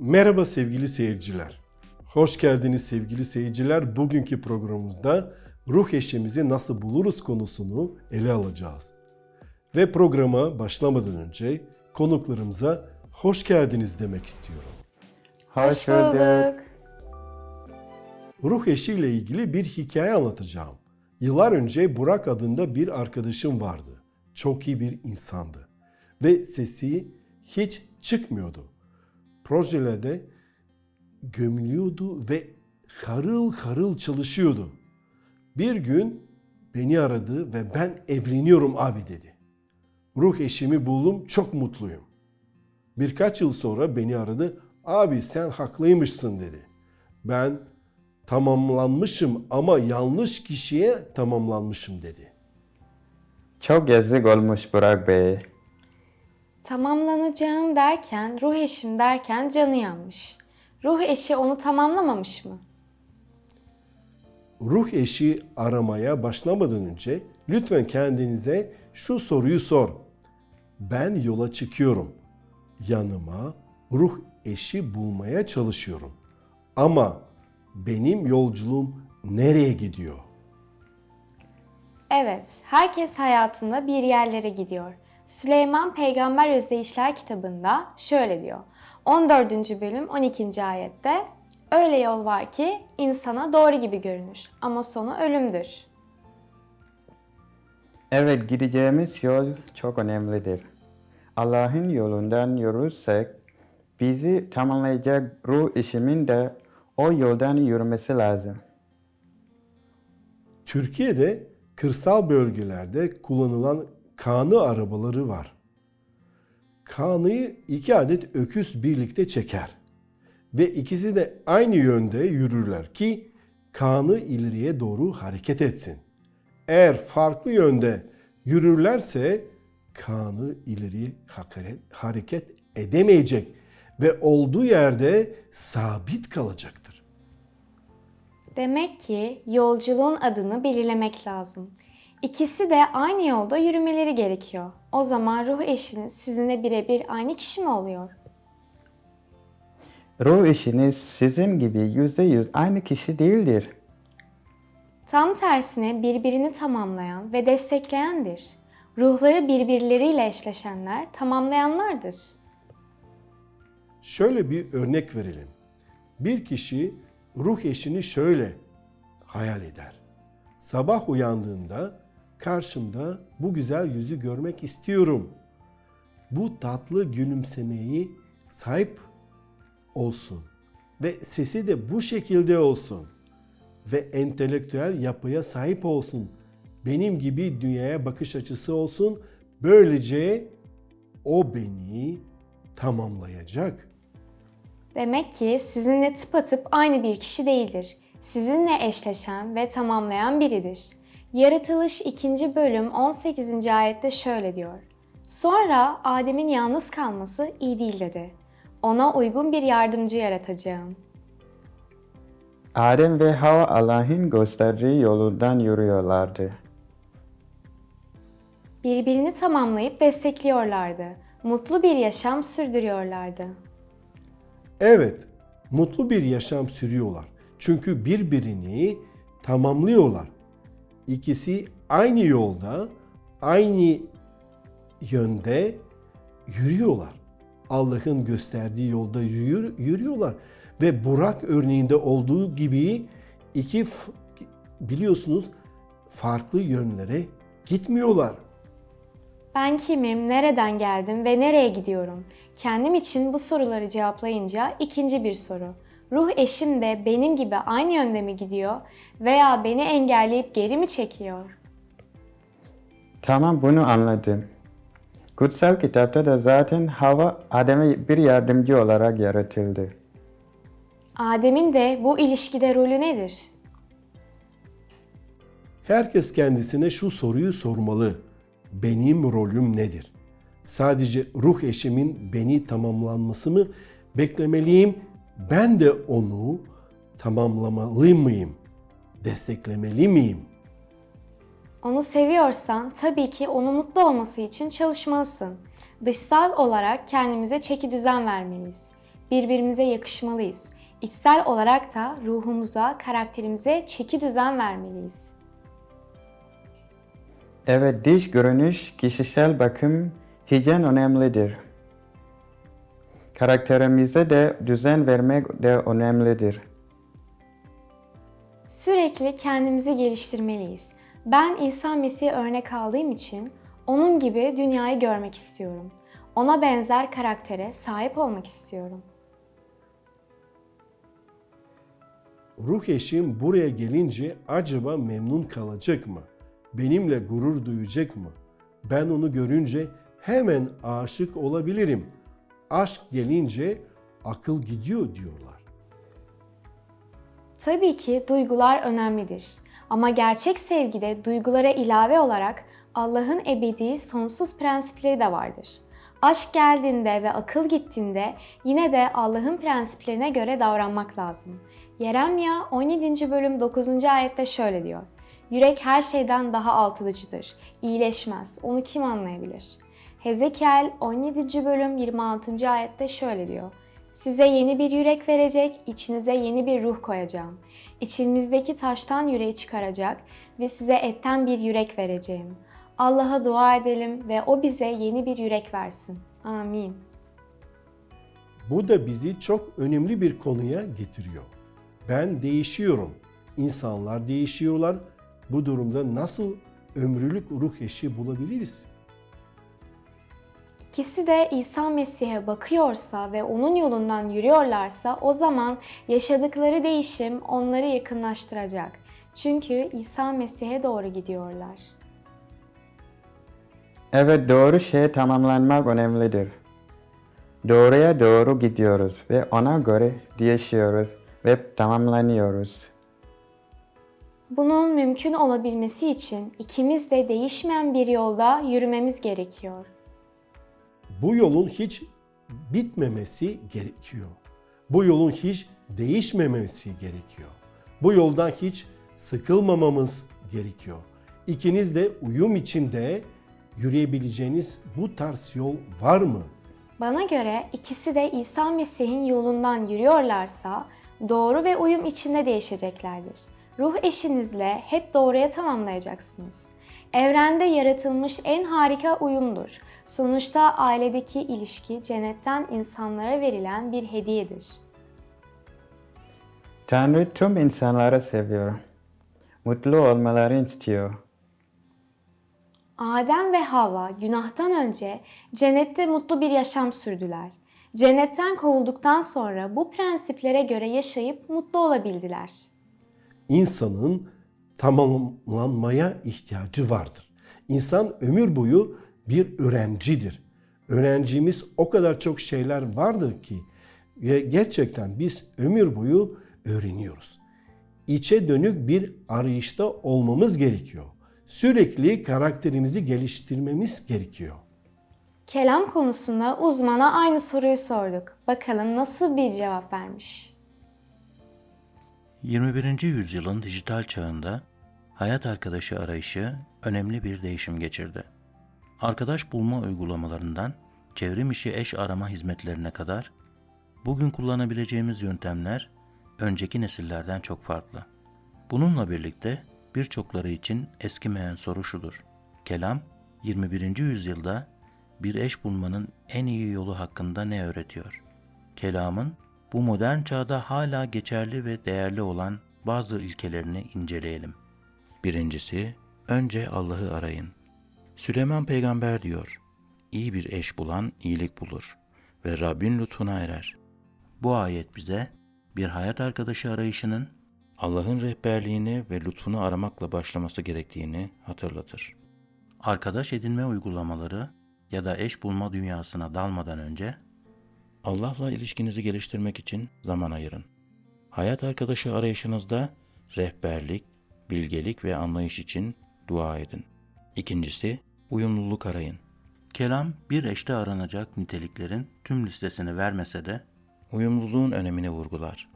Merhaba sevgili seyirciler. Hoş geldiniz sevgili seyirciler. Bugünkü programımızda ruh eşimizi nasıl buluruz konusunu ele alacağız. Ve programa başlamadan önce konuklarımıza hoş geldiniz demek istiyorum. Hoş bulduk. Ruh eşiyle ilgili bir hikaye anlatacağım. Yıllar önce Burak adında bir arkadaşım vardı. Çok iyi bir insandı. Ve sesi hiç çıkmıyordu. Projelerde gömülüyordu ve harıl harıl çalışıyordu. Bir gün beni aradı ve ben evleniyorum abi dedi. Ruh eşimi buldum çok mutluyum. Birkaç yıl sonra beni aradı. Abi sen haklıymışsın dedi. Ben tamamlanmışım ama yanlış kişiye tamamlanmışım dedi. Çok yazık olmuş Burak Bey. Tamamlanacağım derken, ruh eşim derken canı yanmış. Ruh eşi onu tamamlamamış mı? Ruh eşi aramaya başlamadan önce lütfen kendinize şu soruyu sor. Ben yola çıkıyorum. Yanıma ruh eşi bulmaya çalışıyorum. Ama benim yolculuğum nereye gidiyor? Evet, herkes hayatında bir yerlere gidiyor. Süleyman Peygamber Özdeyişler kitabında şöyle diyor. 14. bölüm 12. ayette Öyle yol var ki insana doğru gibi görünür ama sonu ölümdür. Evet gideceğimiz yol çok önemlidir. Allah'ın yolundan yürürsek bizi tamamlayacak ruh işimin de o yoldan yürümesi lazım. Türkiye'de kırsal bölgelerde kullanılan kanı arabaları var. Kanıyı iki adet öküz birlikte çeker. Ve ikisi de aynı yönde yürürler ki kanı ileriye doğru hareket etsin. Eğer farklı yönde yürürlerse kanı ileri hareket edemeyecek ve olduğu yerde sabit kalacaktır. Demek ki yolculuğun adını belirlemek lazım. İkisi de aynı yolda yürümeleri gerekiyor. O zaman ruh eşiniz sizinle birebir aynı kişi mi oluyor? Ruh işiniz sizin gibi yüzde yüz aynı kişi değildir. Tam tersine birbirini tamamlayan ve destekleyendir. Ruhları birbirleriyle eşleşenler tamamlayanlardır. Şöyle bir örnek verelim. Bir kişi ruh eşini şöyle hayal eder. Sabah uyandığında karşımda bu güzel yüzü görmek istiyorum. Bu tatlı gülümsemeyi sahip olsun ve sesi de bu şekilde olsun ve entelektüel yapıya sahip olsun. Benim gibi dünyaya bakış açısı olsun. Böylece o beni tamamlayacak. Demek ki sizinle tıpatıp aynı bir kişi değildir. Sizinle eşleşen ve tamamlayan biridir. Yaratılış 2. bölüm 18. ayette şöyle diyor. Sonra Adem'in yalnız kalması iyi değil dedi. Ona uygun bir yardımcı yaratacağım. Adem ve Hava Allah'ın gösterdiği yolundan yürüyorlardı. Birbirini tamamlayıp destekliyorlardı. Mutlu bir yaşam sürdürüyorlardı. Evet, mutlu bir yaşam sürüyorlar. Çünkü birbirini tamamlıyorlar. İkisi aynı yolda, aynı yönde yürüyorlar. Allah'ın gösterdiği yolda yürüyor, yürüyorlar. Ve Burak örneğinde olduğu gibi iki biliyorsunuz farklı yönlere gitmiyorlar. Ben kimim, nereden geldim ve nereye gidiyorum? Kendim için bu soruları cevaplayınca ikinci bir soru. Ruh eşim de benim gibi aynı yönde mi gidiyor veya beni engelleyip geri mi çekiyor? Tamam bunu anladım. Kutsal kitapta da zaten Hava Adem'e bir yardımcı olarak yaratıldı. Adem'in de bu ilişkide rolü nedir? Herkes kendisine şu soruyu sormalı. Benim rolüm nedir? Sadece ruh eşimin beni tamamlanması mı beklemeliyim? Ben de onu tamamlamalı mıyım? Desteklemeli miyim? Onu seviyorsan tabii ki onun mutlu olması için çalışmalısın. Dışsal olarak kendimize çeki düzen vermeliyiz. Birbirimize yakışmalıyız. İçsel olarak da ruhumuza, karakterimize çeki düzen vermeliyiz. Evet, dış görünüş, kişisel bakım, hijyen önemlidir. Karakterimize de düzen vermek de önemlidir. Sürekli kendimizi geliştirmeliyiz. Ben İsa Mesih'i örnek aldığım için onun gibi dünyayı görmek istiyorum. Ona benzer karaktere sahip olmak istiyorum. Ruh eşim buraya gelince acaba memnun kalacak mı? Benimle gurur duyacak mı? Ben onu görünce hemen aşık olabilirim. Aşk gelince akıl gidiyor diyorlar. Tabii ki duygular önemlidir. Ama gerçek sevgide duygulara ilave olarak Allah'ın ebedi sonsuz prensipleri de vardır. Aşk geldiğinde ve akıl gittiğinde yine de Allah'ın prensiplerine göre davranmak lazım. Yeremya 17. bölüm 9. ayette şöyle diyor. Yürek her şeyden daha altılıcıdır. İyileşmez. Onu kim anlayabilir? Hezekiel 17. bölüm 26. ayette şöyle diyor. Size yeni bir yürek verecek, içinize yeni bir ruh koyacağım. İçinizdeki taştan yüreği çıkaracak ve size etten bir yürek vereceğim. Allah'a dua edelim ve O bize yeni bir yürek versin. Amin. Bu da bizi çok önemli bir konuya getiriyor. Ben değişiyorum. İnsanlar değişiyorlar. Bu durumda nasıl ömrülük ruh eşi bulabiliriz? İkisi de İsa Mesih'e bakıyorsa ve onun yolundan yürüyorlarsa o zaman yaşadıkları değişim onları yakınlaştıracak. Çünkü İsa Mesih'e doğru gidiyorlar. Evet, doğru şey tamamlanmak önemlidir. Doğruya doğru gidiyoruz ve ona göre değişiyoruz ve tamamlanıyoruz. Bunun mümkün olabilmesi için ikimiz de değişmeyen bir yolda yürümemiz gerekiyor. Bu yolun hiç bitmemesi gerekiyor. Bu yolun hiç değişmemesi gerekiyor. Bu yoldan hiç sıkılmamamız gerekiyor. İkiniz de uyum içinde yürüyebileceğiniz bu tarz yol var mı? Bana göre ikisi de İsa Mesih'in yolundan yürüyorlarsa doğru ve uyum içinde değişeceklerdir. Ruh eşinizle hep doğruya tamamlayacaksınız. Evrende yaratılmış en harika uyumdur. Sonuçta ailedeki ilişki cennetten insanlara verilen bir hediyedir. Tanrı tüm insanları seviyor. Mutlu olmalarını istiyor. Adem ve Havva günahtan önce cennette mutlu bir yaşam sürdüler. Cennetten kovulduktan sonra bu prensiplere göre yaşayıp mutlu olabildiler. İnsanın tamamlanmaya ihtiyacı vardır. İnsan ömür boyu bir öğrencidir. Öğrencimiz o kadar çok şeyler vardır ki ve gerçekten biz ömür boyu öğreniyoruz. İçe dönük bir arayışta olmamız gerekiyor. Sürekli karakterimizi geliştirmemiz gerekiyor. Kelam konusunda uzmana aynı soruyu sorduk. Bakalım nasıl bir cevap vermiş. 21. yüzyılın dijital çağında hayat arkadaşı arayışı önemli bir değişim geçirdi. Arkadaş bulma uygulamalarından çevrim içi eş arama hizmetlerine kadar bugün kullanabileceğimiz yöntemler önceki nesillerden çok farklı. Bununla birlikte birçokları için eskimeyen soru şudur. Kelam 21. yüzyılda bir eş bulmanın en iyi yolu hakkında ne öğretiyor? Kelamın bu modern çağda hala geçerli ve değerli olan bazı ilkelerini inceleyelim. Birincisi, önce Allah'ı arayın. Süleyman peygamber diyor, iyi bir eş bulan iyilik bulur ve Rabbin lütfuna erer. Bu ayet bize bir hayat arkadaşı arayışının Allah'ın rehberliğini ve lütfunu aramakla başlaması gerektiğini hatırlatır. Arkadaş edinme uygulamaları ya da eş bulma dünyasına dalmadan önce Allah'la ilişkinizi geliştirmek için zaman ayırın. Hayat arkadaşı arayışınızda rehberlik, bilgelik ve anlayış için dua edin. İkincisi, uyumluluk arayın. Kelam bir eşte aranacak niteliklerin tüm listesini vermese de uyumluluğun önemini vurgular.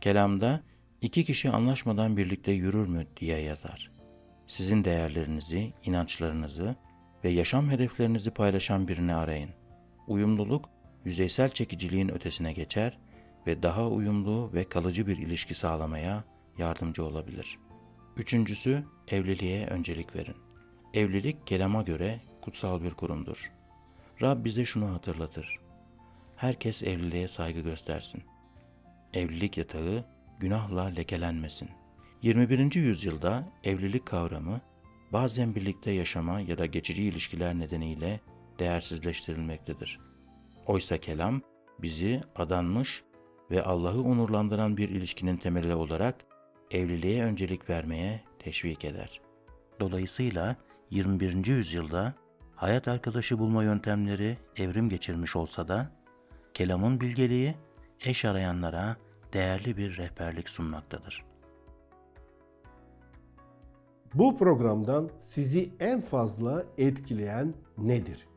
Kelamda iki kişi anlaşmadan birlikte yürür mü diye yazar. Sizin değerlerinizi, inançlarınızı ve yaşam hedeflerinizi paylaşan birini arayın. Uyumluluk yüzeysel çekiciliğin ötesine geçer ve daha uyumlu ve kalıcı bir ilişki sağlamaya yardımcı olabilir. Üçüncüsü, evliliğe öncelik verin. Evlilik kelama göre kutsal bir kurumdur. Rab bize şunu hatırlatır. Herkes evliliğe saygı göstersin. Evlilik yatağı günahla lekelenmesin. 21. yüzyılda evlilik kavramı bazen birlikte yaşama ya da geçici ilişkiler nedeniyle değersizleştirilmektedir. Oysa kelam bizi adanmış ve Allah'ı onurlandıran bir ilişkinin temeli olarak evliliğe öncelik vermeye teşvik eder. Dolayısıyla 21. yüzyılda hayat arkadaşı bulma yöntemleri evrim geçirmiş olsa da kelamın bilgeliği eş arayanlara değerli bir rehberlik sunmaktadır. Bu programdan sizi en fazla etkileyen nedir?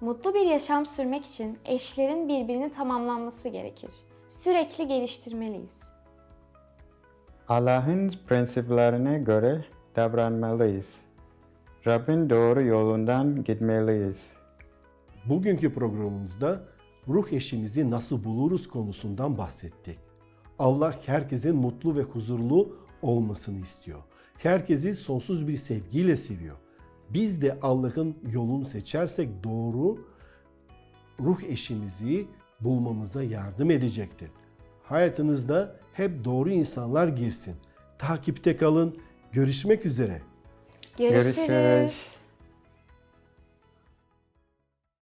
Mutlu bir yaşam sürmek için eşlerin birbirini tamamlanması gerekir. Sürekli geliştirmeliyiz. Allah'ın prensiplerine göre davranmalıyız. Rabbin doğru yolundan gitmeliyiz. Bugünkü programımızda ruh eşimizi nasıl buluruz konusundan bahsettik. Allah herkesin mutlu ve huzurlu olmasını istiyor. Herkesi sonsuz bir sevgiyle seviyor. Biz de Allah'ın yolunu seçersek doğru ruh eşimizi bulmamıza yardım edecektir. Hayatınızda hep doğru insanlar girsin. Takipte kalın. Görüşmek üzere. Görüşürüz. Görüşürüz.